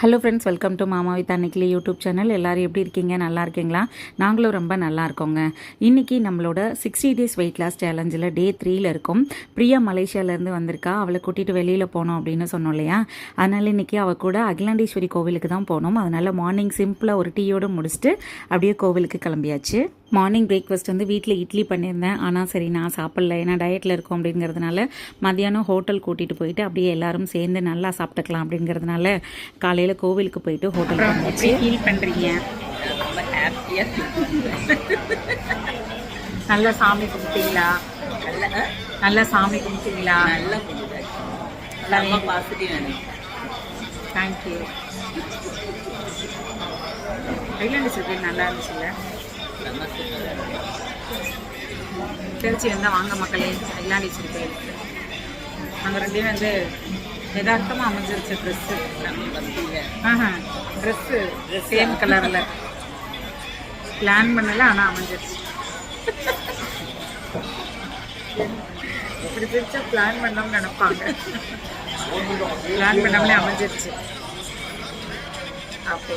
Hello friends welcome to மாமா with Annaikili YouTube channel எல்லாரும் எப்படி இருக்கீங்க? நல்லா இருக்கீங்களா? நாங்களும் ரொம்ப நல்லா இருக்கோங்க. இன்னைக்கு நம்மளோட சிக்ஸ்டி டேஸ் வெயிட் லாஸ் சேலஞ்சில் டே த்ரீயில் இருக்கும். பிரியா மலேசியாவிலேருந்து வந்திருக்கா. அவளை கூட்டிகிட்டு வெளியில் போனோம் அப்படின்னு சொன்னோம் இல்லையா? அதனால் இன்னைக்கு அவள் கூட அகிலாண்டேஸ்வரி கோவிலுக்கு தான் போனோம். அதனால் மார்னிங் சிம்பிளாக ஒரு டீயோடு முடிச்சுட்டு அப்படியே கோவிலுக்கு கிளம்பியாச்சு. மார்னிங் பிரேக்ஃபாஸ்ட் வந்து வீட்டில் இட்லி பண்ணியிருந்தேன் ஆனால் சரி நான் சாப்பிடல. ஏன்னா டயட்டில் இருக்கோம் அப்படிங்கிறதுனால மதியானம் ஹோட்டல் கூட்டிகிட்டு போயிட்டு அப்படியே எல்லாரும் சேர்ந்து நல்லா சாப்பிட்டுக்கலாம் அப்படிங்கிறதுனால காலையில் கோவிலுக்கு போயிட்டு ஹோட்டல் ஃபீல் பண்ணுறீங்க நல்லா சாமி கும்பிட்டீங்களா? நல்ல நல்லா சாமி கும்பிட்டீங்களா? நல்ல பாசிட்டிவ் தேங்க்யூ ஐலாண்டு நல்லா இருந்துச்சுல்ல? சூப்பர் திருச்சி வந்தால் வாங்க மக்களே. ஐலாண்டீஸ்வரி கோயிலுக்கு நாங்கள் ரெண்டு வந்து யதார்த்தமாக அமைஞ்சிருச்சு ட்ரெஸ்ஸு நம்ம ஆஹா ட்ரெஸ்ஸு சேம் கலரில் பிளான் பண்ணல ஆனால் அமைஞ்சிருச்சு. இப்படி பிரிச்சா பிளான் பண்ணோம்னு நினைப்பாங்க. பிளான் பண்ணாமலே அமைஞ்சிருச்சு. அப்போ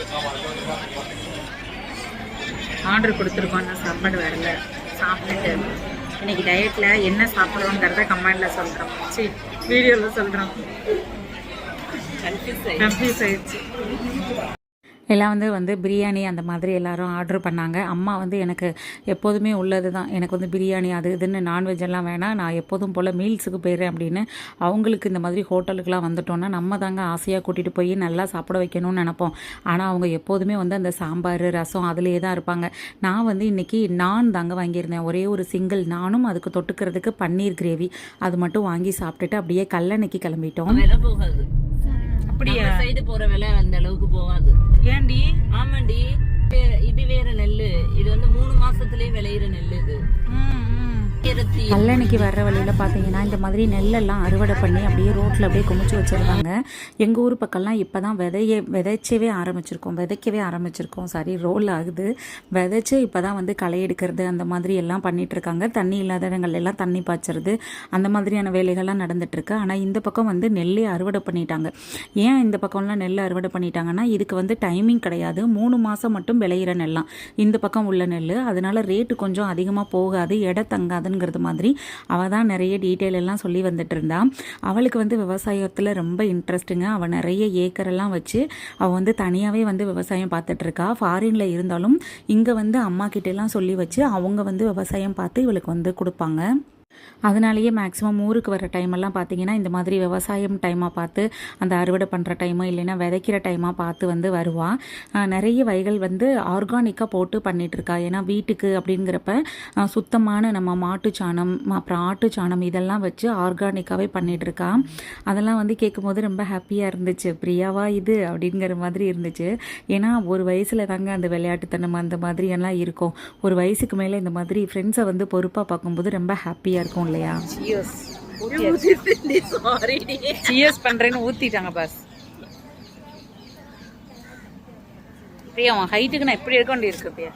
ஆர்டர் கொடுத்துருக்கோம் ஆனால் சாப்பாடு வரல. சாப்பிட்டுட்டு. இன்னைக்கு டயட்டில் என்ன சாப்பிட்றோங்கிறத கமெண்டில் சொல்கிறோம் சரி வீடியோவில் சொல்கிறோம் கன்ஃபியூஸ் ஆயிடுச்சு. எல்லாம் வந்து வந்து பிரியாணி அந்த மாதிரி எல்லாரும் ஆர்டர் பண்ணாங்க. அம்மா வந்து எனக்கு எப்போதுமே உள்ளது தான் எனக்கு வந்து பிரியாணி அது இதுன்னு நான்வெஜ் எல்லாம் வேணாம். நான் எப்போதும் போல் மீல்ஸுக்கு போயிடுறேன் அப்படின்னு அவங்களுக்கு இந்த மாதிரி ஹோட்டலுக்குலாம் வந்துட்டோன்னா நம்ம தாங்க ஆசையாக கூட்டிகிட்டு போய் நல்லா சாப்பிட வைக்கணும்னு நினைப்போம். ஆனால் அவங்க எப்போதுமே வந்து அந்த சாம்பார் ரசம் அதிலே தான் இருப்பாங்க. நான் வந்து இன்னைக்கு நான் தாங்க வாங்கியிருந்தேன். ஒரே ஒரு சிங்கிள் நானும் அதுக்கு தொட்டுக்கிறதுக்கு பன்னீர் கிரேவி அது மட்டும் வாங்கி சாப்பிட்டுட்டு அப்படியே கல்லணைக்கு கிளம்பிட்டோம். போகாது. அப்படியா? சைடு போற விலை அந்த அளவுக்கு போகாது. ஏன்டி? ஆமாண்டி. இது வேற நெல்லு. இது வந்து மூணு மாசத்துலயே விளையிற நெல்லு இது. ஆயிரத்தி கல்லணைக்கு வர்ற வழியில் பார்த்தீங்கன்னா இந்த மாதிரி நெல்லெல்லாம் அறுவடை பண்ணி அப்படியே ரோட்டில் அப்படியே குமிச்சு வச்சுருந்தாங்க எங்கள் ஊர் பக்கம்லாம் இப்போ தான் விதைய விதைச்சவே ஆரம்பிச்சிருக்கோம். விதைக்கவே ஆரம்பிச்சிருக்கோம். சாரி ரோல் ஆகுது. விதைச்சு இப்போ தான் வந்து களை எடுக்கிறது அந்த மாதிரி எல்லாம் பண்ணிகிட்ருக்காங்க தண்ணி இல்லாத இடங்கள்ல எல்லாம் தண்ணி பாய்ச்சறது அந்த மாதிரியான வேலைகள்லாம் நடந்துட்டு ஆனால் இந்த பக்கம் வந்து நெல்லே அறுவடை பண்ணிட்டாங்க. ஏன் இந்த பக்கம்லாம் நெல் அறுவடை பண்ணிட்டாங்கன்னா இதுக்கு வந்து டைமிங் கிடையாது. மூணு மாதம் மட்டும் விளையிற நெல்லாம். இந்த பக்கம் உள்ள நெல் அதனால் ரேட்டு கொஞ்சம் அதிகமாக போகாது. எடை தங்காதுங்கிறது மாதிரி அவள் தான் நிறைய டீட்டெயில் எல்லாம் சொல்லி வந்துட்டு இருந்தா அவளுக்கு வந்து விவசாயத்தில் ரொம்ப இன்ட்ரெஸ்ட்டுங்க அவள் நிறைய ஏக்கர் எல்லாம் வச்சு அவள் வந்து தனியாகவே வந்து விவசாயம் பார்த்துட்டு இருக்கா ஃபாரினில் இருந்தாலும் இங்கே வந்து அம்மா கிட்டெல்லாம் சொல்லி வச்சு அவங்க வந்து விவசாயம் பார்த்து இவளுக்கு வந்து கொடுப்பாங்க. அதனாலேயே மேக்ஸிமம் ஊருக்கு வர டைமெல்லாம் பார்த்தீங்கன்னா இந்த மாதிரி விவசாயம் டைமாக பார்த்து அந்த அறுவடை பண்ணுற டைமோ இல்லைன்னா விதைக்கிற டைமாக பார்த்து வந்து வருவா. நிறைய வயல்கள் வந்து ஆர்கானிக்காக போட்டு பண்ணிகிட்ருக்கா ஏன்னா வீட்டுக்கு அப்படிங்கிறப்ப சுத்தமான நம்ம மாட்டு சாணம் அப்புறம் ஆட்டு சாணம் இதெல்லாம் வச்சு ஆர்கானிக்காகவே பண்ணிகிட்ருக்கா அதெல்லாம் வந்து கேட்கும்போது ரொம்ப ஹாப்பியாக இருந்துச்சு. பிரியாவா இது? அப்படிங்கிற மாதிரி இருந்துச்சு. ஏன்னா ஒரு வயசில் தாங்க அந்த விளையாட்டுத்தனம் அந்த மாதிரி எல்லாம் இருக்கும். ஒரு வயசுக்கு மேலே இந்த மாதிரி ஃப்ரெண்ட்ஸை வந்து பொறுப்பாக பார்க்கும்போது ரொம்ப ஹாப்பியாக இருக்கும் இல்லையா? பண்றேன்னு ஊத்திட்டாங்க பாஸ். பிரியா உன் ஹைட்டுக்கு நான் எப்படி இருக்க வேண்டி இருக்கு பிரியா?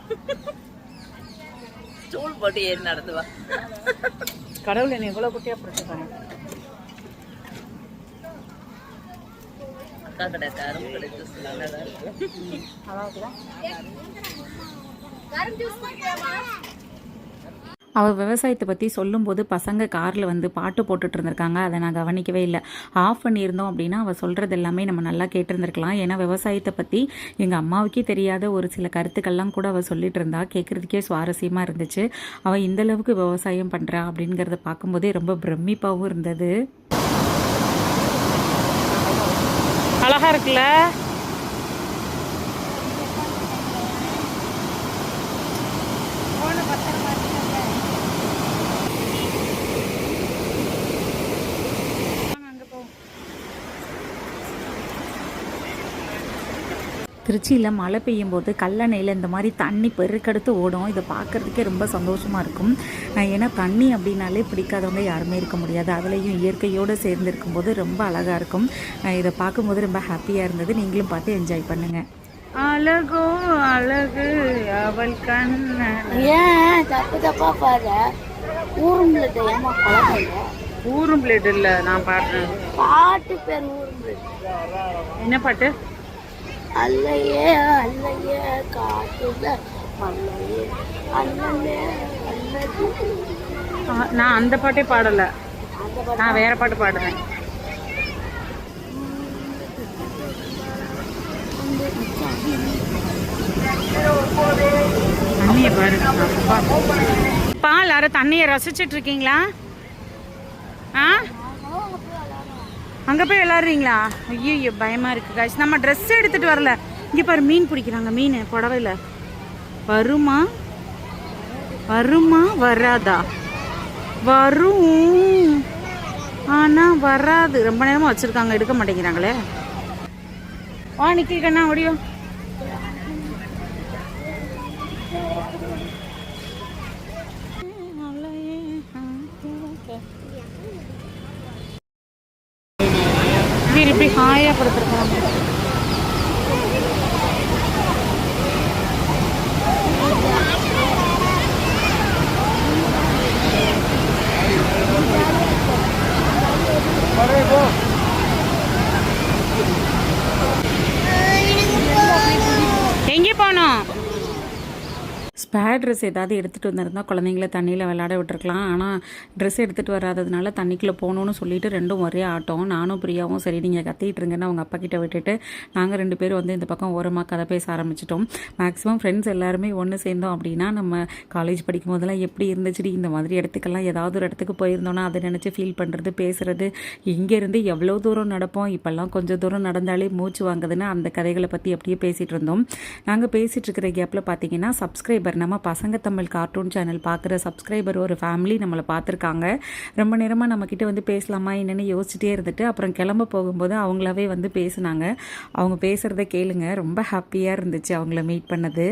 ஸ்டூல் போட்டு ஏறி நடந்து வா. கடவுள் என்ன இவ்வளவு குட்டியா பிடிச்சிருக்காங்க அக்கா கடை கரும்பு கடை ஜூஸ் நல்லதா இருக்கு அவள் விவசாயத்தை பற்றி சொல்லும்போது பசங்க காரில் வந்து பாட்டு போட்டுட்டு இருந்திருக்காங்க. அதை நான் கவனிக்கவே இல்லை. ஆஃப் பண்ணியிருந்தோம் அப்படின்னா அவள் சொல்கிறது எல்லாமே நம்ம நல்லா கேட்டிருந்துருக்கலாம். ஏன்னா விவசாயத்தை பற்றி எங்கள் அம்மாவுக்கே தெரியாத ஒரு சில கருத்துக்கள்லாம் கூட அவள் சொல்லிட்டு இருந்தா கேட்குறதுக்கே சுவாரஸ்யமாக இருந்துச்சு. அவள் இந்தளவுக்கு விவசாயம் பண்ணுறா அப்படிங்கிறத பார்க்கும்போதே ரொம்ப பிரமிப்பாகவும் இருந்தது. அழகா இருக்குல்ல? திருச்சியில் மழை பெய்யும் போது கல்லணையில் இந்த மாதிரி தண்ணி பெருக்கெடுத்து ஓடும். இதை பார்க்குறதுக்கே ரொம்ப சந்தோஷமாக இருக்கும். ஏன்னா தண்ணி அப்படின்னாலே பிடிக்காதவங்க யாருமே இருக்க முடியாது. அதுலேயும் இயற்கையோடு சேர்ந்து இருக்கும்போது ரொம்ப அழகாக இருக்கும். இதை பார்க்கும்போது ரொம்ப ஹாப்பியாக இருந்தது. நீங்களும் பார்த்து என்ஜாய் பண்ணுங்கள் அழகோ அழகு அவள் கண்ண ஏன் தப்பு தப்பா பாரு ஏமா குழந்தைங்க ஊரும் பிளேட் இல்லை நான் பாடுறேன். பாட்டு பேர் ஊரும்புலட்டு என்ன பாட்டு? அல்லையே அல்லையே காட்டுல மல்லையே அல்லது நான் அந்த பாட்டே பாடலை. நான் வேற பாட்டு பாடுறேன். தண்ணியை பாரு பால் யாரும் தண்ணியை ரசிச்சிட்டு இருக்கீங்களா? ஆ? அங்கே போய் விளாட்றீங்களா ஐயோ பயமாக இருக்குது காய்ச்சி நம்ம ட்ரெஸ் எடுத்துகிட்டு வரல. இங்கே பாரு மீன் பிடிக்கிறாங்க மீன் புடவையில். வருமா? வருமா? வராதா? வரும். ஆனால் வராது. ரொம்ப நேரமாக வச்சுருக்காங்க எடுக்க மாட்டேங்கிறாங்களே. வா நிற்கண்ணா முடியும் இப்படி ஸ்பேர் ட்ரெஸ் ஏதாவது எடுத்துகிட்டு வந்திருந்தால் குழந்தைங்கள தண்ணியில் விளையாட விட்டுருக்கலாம். ஆனால் ட்ரெஸ் எடுத்துகிட்டு வராததுனால தண்ணிக்குள்ளே போகணுன்னு சொல்லிட்டு ரெண்டும் ஒரே ஆட்டம். நானும் பிரியாவும் சரி நீங்கள் கத்திட்டு இருங்கன்னு அவங்க அப்பா கிட்ட விட்டுட்டு நாங்கள் ரெண்டு பேரும் வந்து இந்த பக்கம் ஓரமாக கதை பேச ஆரம்பிச்சிட்டோம். மேக்ஸிமம் ஃப்ரெண்ட்ஸ் எல்லாருமே ஒன்று சேர்ந்தோம் அப்படின்னா நம்ம காலேஜ் படிக்கும் போதெல்லாம் எப்படி இருந்துச்சுடி இந்த மாதிரி இடத்துக்கெல்லாம் ஏதாவது ஒரு இடத்துக்கு போயிருந்தோன்னா அதை நினச்சி ஃபீல் பண்ணுறது பேசுகிறது இங்கேருந்து எவ்வளோ தூரம் நடப்போம் இப்போல்லாம் கொஞ்சம் தூரம் நடந்தாலே மூச்சு வாங்குதுன்னு அந்த கதைகளை பற்றி அப்படியே பேசிகிட்டு இருந்தோம். நாங்கள் பேசிகிட்டு இருக்கிற கேப்பில் பார்த்தீங்கன்னா சப்ஸ்கிரைபர் நம்ம பசங்க தமிழ் கார்ட்டூன் சேனல் பார்க்குற சப்ஸ்கிரைபர் ஒரு ஃபேமிலி நம்மளை பார்த்துருக்காங்க ரொம்ப நேரமாக நம்மக்கிட்ட வந்து பேசலாமா என்னென்னு யோசிச்சுட்டே இருந்துட்டு அப்புறம் கிளம்ப போகும்போது அவங்களாவே வந்து பேசுனாங்க. அவங்க பேசுகிறத கேளுங்க. ரொம்ப ஹாப்பியாக இருந்துச்சு அவங்கள மீட் பண்ணது.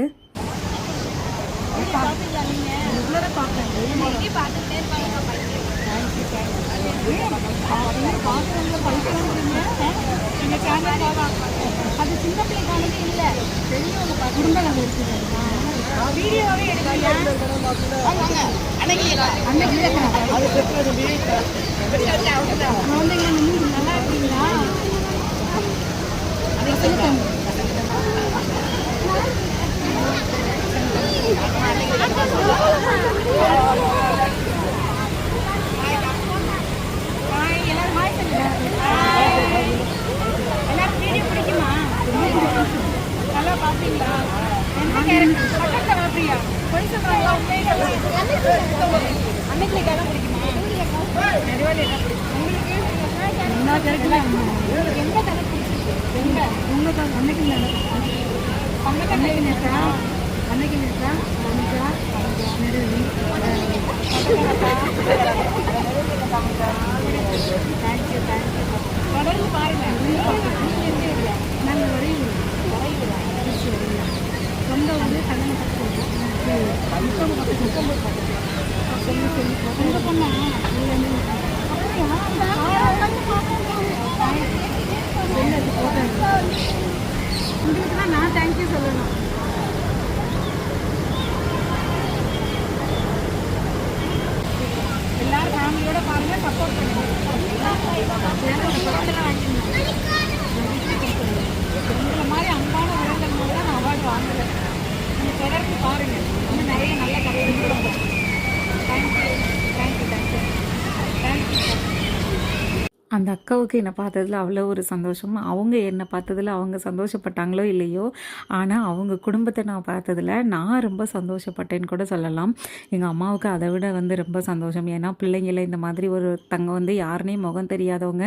அது சின்ன பிள்ளைக்கானது இல்லை பெரியவங்க குடும்ப இருக்குது வீடியோவே எடுக்கலையா அன்னைக்கு குழந்தைங்க நீங்க நல்லா இருக்கீங்களா அதை சொல்லுங்க எல்லாரும் ஹாய் சொல்லுங்க எல்லாரும் வீடியோ பிடிக்குமா நல்லா பாப்பீங்களா எந்த கேரக்டர் பக்கத்துல பாப்பியா பொய் சொல்றாங்களா உண்மையை அன்னைக்கு இடம் பிடிக்குமா நெடுவாளி இடம் பிடிக்கும் உங்களுக்கு எல்லா கேரக்டரும் எந்த கதை பிடிச்சிருக்கு எந்த உங்க தான் அன்னைக்கு அன்னைக்கு அன்னைக்கு நேற்றா அன்னைக்கு நேற்றா அன்னைக்கா நெடுவலி தேங்க்யூ தேங்க்யூ தொடர்ந்து பாருங்க நாங்கள் வரையும் சொந்த வந்து கல்யாணம் கற்றுக்கோங்க முப்பது பத்து முப்பது பத்து சொல்லி சொல்லி சொந்த பொண்ணா உங்களுக்கு தான் நான் தேங்க்யூ சொல்லணும் எல்லாரும் ஃபேமிலியோட பாருங்க சப்போர்ட் பண்ணுங்க படத்தெல்லாம் வாங்கியிருந்தேன் உங்களை மாதிரி அன்பான உறவுகள் மூலம் நான் அவார்டு வாங்கலை நீங்கள் தொடர்ந்து பாருங்க இன்னும் நிறைய நல்ல கதைகள் தேங்க்யூ தேங்க்யூ தேங்க்யூ தேங்க்யூ அந்த அக்காவுக்கு என்னை பார்த்ததில் அவ்வளோ ஒரு சந்தோஷம். அவங்க என்னை பார்த்ததில் அவங்க சந்தோஷப்பட்டாங்களோ இல்லையோ ஆனால் அவங்க குடும்பத்தை நான் பார்த்ததுல நான் ரொம்ப சந்தோஷப்பட்டேன்னு கூட சொல்லலாம். எங்கள் அம்மாவுக்கு அதை விட வந்து ரொம்ப சந்தோஷம். ஏன்னா பிள்ளைங்கள இந்த மாதிரி ஒரு தங்க வந்து யாருனே முகம் தெரியாதவங்க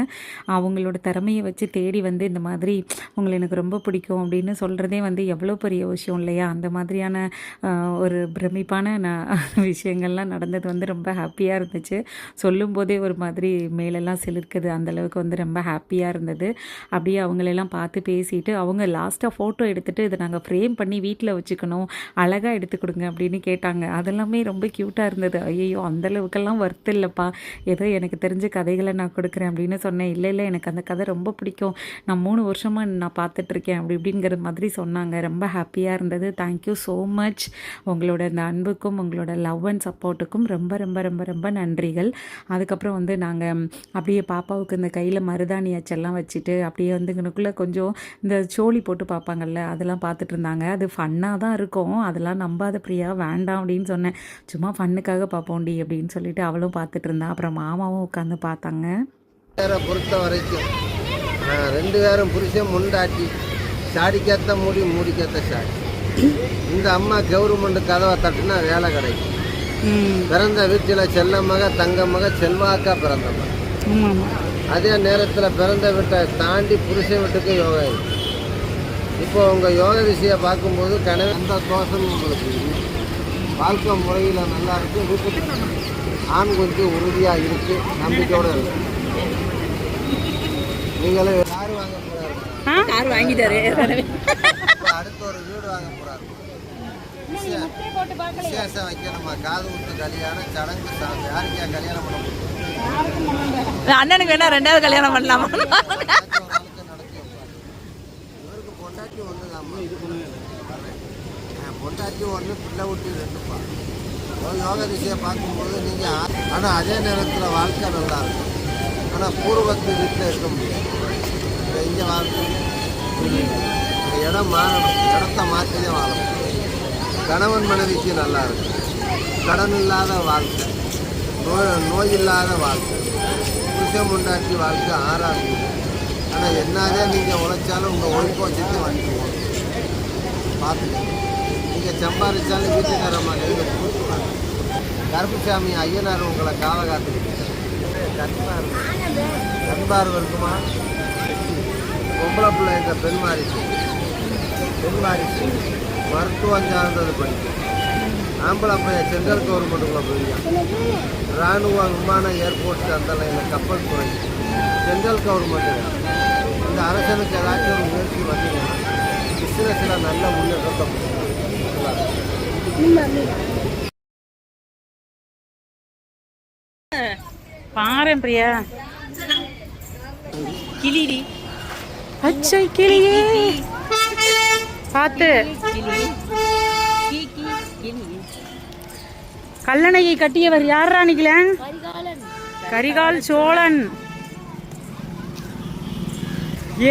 அவங்களோட திறமையை வச்சு தேடி வந்து இந்த மாதிரி உங்களை எனக்கு ரொம்ப பிடிக்கும் அப்படின்னு சொல்கிறதே வந்து எவ்வளோ பெரிய விஷயம் இல்லையா? அந்த மாதிரியான ஒரு பிரமிப்பான விஷயங்கள்லாம் நடந்தது வந்து ரொம்ப ஹாப்பியாக இருந்துச்சு. சொல்லும்போதே ஒரு மாதிரி மேலெல்லாம் சிலிர்க்குது. அந்தளவுக்கு வந்து ரொம்ப ஹாப்பியாக இருந்தது. அப்படியே அவங்களெல்லாம் பார்த்து பேசிட்டு அவங்க லாஸ்ட்டாக ஃபோட்டோ எடுத்துகிட்டு இதை நாங்கள் ஃப்ரேம் பண்ணி வீட்டில் வச்சுக்கணும். அழகாக எடுத்து கொடுங்க அப்படின்னு கேட்டாங்க. அதெல்லாமே ரொம்ப க்யூட்டாக இருந்தது. ஐயோ அந்த அளவுக்கெல்லாம் ஒர்த் இல்லைப்பா. ஏதோ எனக்கு தெரிஞ்ச கதைகளை நான் கொடுக்குறேன் அப்படின்னு சொன்னேன். இல்லை இல்லை எனக்கு அந்த கதை ரொம்ப பிடிக்கும். நான் மூணு வருஷமாக நான் பார்த்துட்ருக்கேன் அப்படி இப்படிங்கிற மாதிரி சொன்னாங்க. ரொம்ப ஹாப்பியாக இருந்தது. தேங்க்யூ ஸோ மச் உங்களோட இந்த அன்புக்கும் உங்களோட லவ் அண்ட் சப்போர்ட்டுக்கும் ரொம்ப ரொம்ப ரொம்ப ரொம்ப நன்றிகள். அதுக்கப்புறம் வந்து நாங்கள் அப்படியே பாப்பாவுக்கு பிரியாவுக்கு இந்த கையில் மருதாணி அச்செல்லாம் வச்சுட்டு அப்படியே வந்து இங்கனுக்குள்ளே கொஞ்சம் இந்த சோழி போட்டு பார்ப்பாங்கல்ல அதெல்லாம் பார்த்துட்டு இருந்தாங்க. அது ஃபன்னாக தான் இருக்கும். அதெல்லாம் நம்பாத பிரியா வேண்டாம் அப்படின்னு சொன்னேன். சும்மா ஃபன்னுக்காக பார்ப்போம்டி அப்படின்னு சொல்லிட்டு அவளும் பார்த்துட்டு இருந்தா. அப்புறம் மாமாவும் உட்காந்து பார்த்தாங்க. பேரை பொறுத்த வரைக்கும் ரெண்டு பேரும் புருஷன் முண்டாட்டி சாடிக்கேத்த மூடி மூடிக்கேத்த சாடி இந்த அம்மா கவர்மெண்ட் கதவை தட்டுனா வேலை கிடைக்கும். பிறந்த வீட்டில் செல்ல மக தங்க மக செல்வாக்கா பிறந்த மக. அதே நேரத்தில் பிறந்த வீட்டை தாண்டி புருஷன் வீட்டுக்கு யோகா இருக்கு இப்போ உங்கள் யோக திசையை பார்க்கும்போது கனவு எந்த தோஷமும் உங்களுக்கு இல்லை. வாழ்க்கை முறையில் நல்லா இருக்கு வீட்டுக்கு ஆண் கொஞ்சம் உறுதியாக இருக்கு நம்பிக்கையோட இருக்கு. நீங்களும் யார் வாங்க போறாரு. கார் வாங்கிட்டாரு. இப்போ அடுத்த ஒரு வீடு வாங்க போறாரு. விசே- விசேஷம் வைக்கணுமா? காது குத்து கல்யாணம் சடங்கு சாமி யாருக்கா கல்யாணம் பண்ண முடியும்? அண்ணனுக்கு வேணா ரெண்டாவது கல்யாணம் பண்ணலாமா? பொண்டாட்டி ஒன்று பிள்ளை விட்டு ரெண்டுப்பா. யோக திசையை பார்க்கும்போது நீங்கள் ஆனால் அதே நேரத்தில் வாழ்க்கை நல்லா இருக்கும். ஆனால் பூர்வத்து வீட்டில் இருக்க முடியாது. இப்போ இங்கே வாழ்க்கை இடம் மாறணும். இடத்த மாற்றியே வாழணும். கணவன் மனைவிக்கு நல்லா இருக்கும். கடன் இல்லாத வாழ்க்கை. நோய் நோய் இல்லாத வாழ்க்கை. புருஷன் முண்டாட்டி வாழ்க்கை ஆறாது ஆனால் என்னதான் நீங்கள் உழைச்சாலும் உங்கள் ஒய்ஃபை வச்சுட்டு வண்டி பார்த்துக்கோங்க நீங்கள் சம்பாதிச்சாலும் வீட்டுக்காரம்மா கையில் கொடுத்துருவாங்க கருப்புசாமி ஐயனார் உங்களை காவ காத்துக்கிட்டு கண்பார் கண்பார் இருக்குமா? பொம்பளை பிள்ளை என்ற பெண் மாறிச்சு பெண் மாறிச்சு மருத்துவம் சார்ந்தது படிக்கும் ஆம்பளை பையன் சென்ட்ரல் கவர்மெண்ட்டுக்குள்ள போயிருக்கான். இராணுவ விமான ஏர்போர்ட் அந்த லைனில் கப்பல் துறை சென்ட்ரல் கவர்மெண்ட்டு இந்த அரசனுக்கு ஏதாச்சும் ஒரு முயற்சி வந்தீங்கன்னா பிஸ்னஸில் நல்ல முன்னேற்றத்தை பாரு பிரியா. கிளிடி. அச்சை கிளியே. பார்த்து. கல்லணையை கட்டியவர் யார் ராணிகளேன் கரிகால் சோழன்.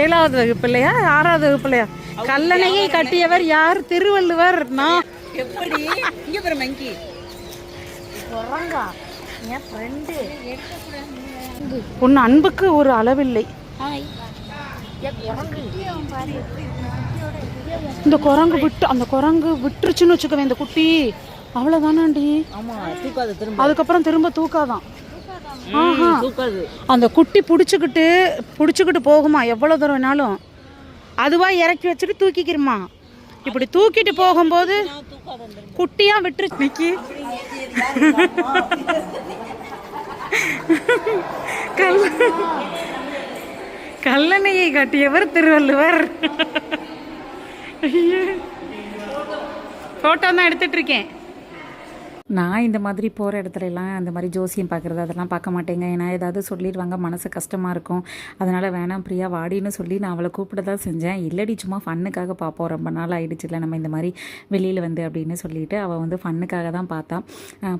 ஏழாவது வகுப்பில்லையா ஆறாவது வகுப்பில்லையா கல்லணையை கட்டியவர் யார்? திருவள்ளுவர். நான் எப்படி? இங்க பாரு மங்கி. உன் அன்புக்கு ஒரு அளவில்லை. இந்த குரங்கு விட்டு அந்த குரங்கு விட்டுருச்சுன்னு வச்சுக்கவே இந்த குட்டி. திரும்ப. அதுக்கப்புறம் திரும்ப தூக்காதான். ஆஹா. அந்த குட்டி பிடிச்சிக்கிட்டு பிடிச்சிக்கிட்டு போகுமா? எவ்வளோ தூரம் வேணாலும். அதுவா இறக்கி வச்சுட்டு தூக்கிக்கிறமா இப்படி தூக்கிட்டு போகும்போது குட்டியா விட்டுரு. நிக்கி கல்ல கல்லணையை கட்டியவர் திருவள்ளுவர். போட்டோ தான் எடுத்துட்டு இருக்கேன். நான் இந்த மாதிரி போகிற இடத்துல எல்லாம் அந்த மாதிரி ஜோசியம் பார்க்குறது அதெல்லாம் பார்க்க மாட்டேங்க. ஏன்னா ஏதாவது சொல்லிடுவாங்க மனசு கஷ்டமாக இருக்கும். அதனால் வேணாம் பிரியா வாடின்னு சொல்லி நான் அவளை கூப்பிட தான் செஞ்சேன். இல்லடி சும்மா ஃபன்னுக்காக பார்ப்போம் ரொம்ப நாள் ஆயிடுச்சுல நம்ம இந்த மாதிரி வெளியில் வந்து அப்படின்னு சொல்லிட்டு அவள் வந்து ஃபன்னுக்காக தான் பார்த்தா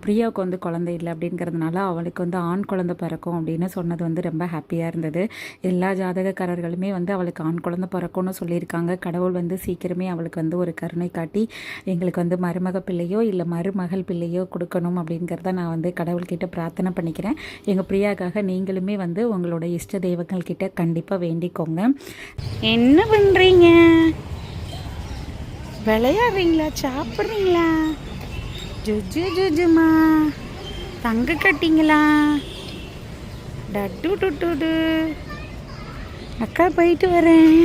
பிரியாவுக்கு வந்து குழந்தை இல்லை அப்படிங்கிறதுனால அவளுக்கு வந்து ஆண் குழந்தை பிறக்கும் அப்படின்னு சொன்னது வந்து ரொம்ப ஹாப்பியாக இருந்தது. எல்லா ஜாதகக்காரர்களுமே வந்து அவளுக்கு ஆண் குழந்தை பிறக்கும்னு சொல்லியிருக்காங்க. கடவுள் வந்து சீக்கிரமே அவளுக்கு வந்து ஒரு கருணை காட்டி எங்களுக்கு வந்து மருமக பிள்ளையோ இல்லை மருமகள் பிள்ளையோ கொடுக்கணும் அப்படிங்கிறத நான் வந்து கடவுள்கிட்ட பிரார்த்தனை பண்ணிக்கிறேன். எங்கள் பிரியாக்காக நீங்களுமே வந்து உங்களோட இஷ்ட தெய்வங்கள் கிட்ட கண்டிப்பாக வேண்டிக்கோங்க. என்ன பண்ணுறீங்க விளையாடுறீங்களா? சாப்பிட்றீங்களா? ஜுஜு ஜுஜுமா தங்க கட்டிங்களா? டட்டு டுட்டு அக்கா போயிட்டு வரேன்.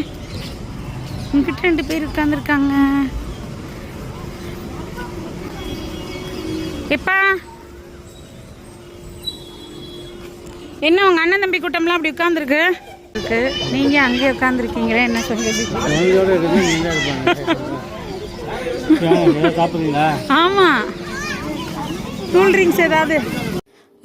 உங்ககிட்ட ரெண்டு பேர் உட்காந்துருக்காங்க எப்பா என்ன உங்க அண்ணன் தம்பி கூட்டம்லாம் அப்படி உட்காந்துருக்கு இருக்கு. நீங்க அங்கேயே உட்காந்துருக்கீங்களே என்ன சொல்லுது ஃபேமிலியோட இருக்குது நீங்க இருப்பாங்க சாப்பிடுறீங்களா? ஆமா. கூல் ட்ரிங்க்ஸ் ஏதாவது?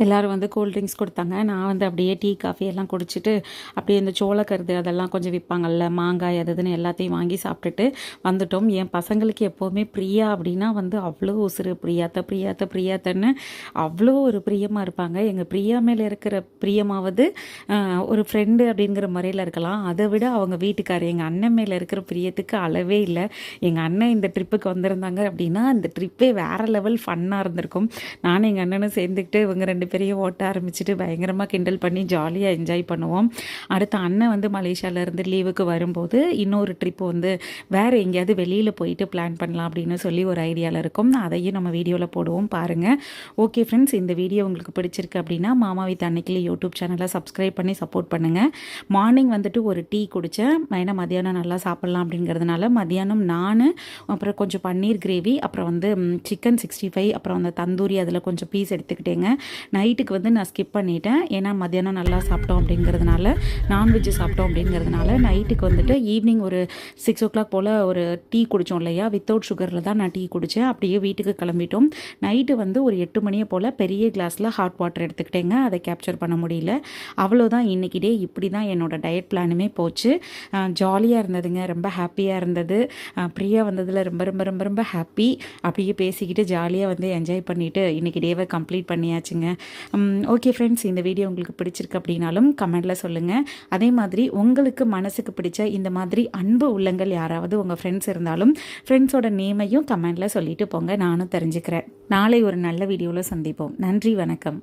எல்லோரும் வந்து கூல் ட்ரிங்க்ஸ் கொடுத்தாங்க. நான் வந்து அப்படியே டீ காஃபி எல்லாம் குடிச்சிட்டு அப்படியே இந்த சோளக்கருது அதெல்லாம் கொஞ்சம் விற்பாங்கல்ல மாங்காய் அது இதுன்னு எல்லாத்தையும் வாங்கி சாப்பிட்டுட்டு வந்துட்டோம். என் பசங்களுக்கு எப்போவுமே பிரியா அப்படின்னா வந்து அவ்வளோ உசுறு பிரியாத்த பிரியாத்த பிரியாத்தன்னு அவ்வளோ ஒரு பிரியமாக இருப்பாங்க. எங்கள் பிரியா மேலே இருக்கிற பிரியமாவது ஒரு ஃப்ரெண்டு அப்படிங்கிற முறையில் இருக்கலாம். அதை விட அவங்க வீட்டுக்காரர் எங்கள் அண்ணன் மேலே இருக்கிற பிரியத்துக்கு அளவே இல்லை. எங்கள் அண்ணன் இந்த ட்ரிப்புக்கு வந்திருந்தாங்க அப்படின்னா இந்த ட்ரிப்பே வேறு லெவல் ஃபன்னாக இருந்திருக்கும். நானும் எங்கள் அண்ணனும் சேர்ந்துக்கிட்டு இவங்க ரெண்டு பேரையும் ஓட்ட ஆரம்பிச்சுட்டு பயங்கரமாக கிண்டல் பண்ணி ஜாலியாக என்ஜாய் பண்ணுவோம். அடுத்த அண்ணன் வந்து மலேசியாவிலேருந்து லீவுக்கு வரும்போது இன்னொரு ட்ரிப் வந்து வேறு எங்கேயாவது வெளியில் போயிட்டு பிளான் பண்ணலாம் அப்படின்னு சொல்லி ஒரு ஐடியாவில் இருக்கும். அதையும் நம்ம வீடியோவில் போடுவோம். பாருங்கள் ஓகே ஃப்ரெண்ட்ஸ் இந்த வீடியோ உங்களுக்கு பிடிச்சிருக்கு அப்படின்னா மாமா வித் அன்னைக்கிளி யூடியூப் சேனலை சப்ஸ்கிரைப் பண்ணி சப்போர்ட் பண்ணுங்கள் மார்னிங் வந்துட்டு ஒரு டீ குடித்தேன் ஏன்னா மதியானம் நல்லா சாப்பிட்லாம் அப்படிங்கிறதுனால மதியானம் நான் அப்புறம் கொஞ்சம் பன்னீர் கிரேவி அப்புறம் வந்து சிக்கன் சிக்ஸ்டி ஃபைவ் அப்புறம் அந்த தந்தூரி அதில் கொஞ்சம் பீஸ் எடுத்துக்கிட்டேங்க. நைட்டுக்கு வந்து நான் ஸ்கிப் பண்ணிட்டேன். ஏன்னா மத்தியானம் நல்லா சாப்பிட்டோம் அப்படிங்கிறதுனால நான்வெஜ் சாப்பிட்டோம் அப்படிங்கிறதுனால நைட்டுக்கு வந்துட்டு ஈவினிங் ஒரு சிக்ஸ் ஓ கிளாக் போல் ஒரு டீ குடித்தோம் இல்லையா? வித்தவுட் சுகரில் தான் நான் டீ குடித்தேன் அப்படியே வீட்டுக்கு கிளம்பிட்டோம். நைட்டு வந்து ஒரு எட்டு மணியை போல் பெரிய கிளாஸில் ஹாட் வாட்டர் எடுத்துக்கிட்டேங்க. அதை கேப்சர் பண்ண முடியல. அவ்வளோதான் இன்னைக்கு டே இப்படி தான் என்னோட டயட் பிளானுமே போச்சு. ஜாலியாக இருந்ததுங்க. ரொம்ப ஹாப்பியாக இருந்தது. அஹ் வந்ததில் ரொம்ப ரொம்ப ரொம்ப ரொம்ப ஹாப்பி அப்படியே பேசிக்கிட்டு ஜாலியாக வந்து என்ஜாய் பண்ணிவிட்டு இன்றைக்கி டேவை கம்ப்ளீட் பண்ணியாச்சுங்க. ஓகே ஃப்ரெண்ட்ஸ் இந்த வீடியோ உங்களுக்கு பிடிச்சிருக்கு அப்படின்னாலும் கமெண்டில் சொல்லுங்கள் அதே மாதிரி உங்களுக்கு மனசுக்கு பிடிச்ச இந்த மாதிரி அன்பு உள்ளங்கள் யாராவது உங்கள் ஃப்ரெண்ட்ஸ் இருந்தாலும் ஃப்ரெண்ட்ஸோட நேமையும் கமெண்டில் சொல்லிட்டு போங்க. நானும் தெரிஞ்சுக்கிறேன். நாளை ஒரு நல்ல வீடியோவில் சந்திப்போம். நன்றி வணக்கம்.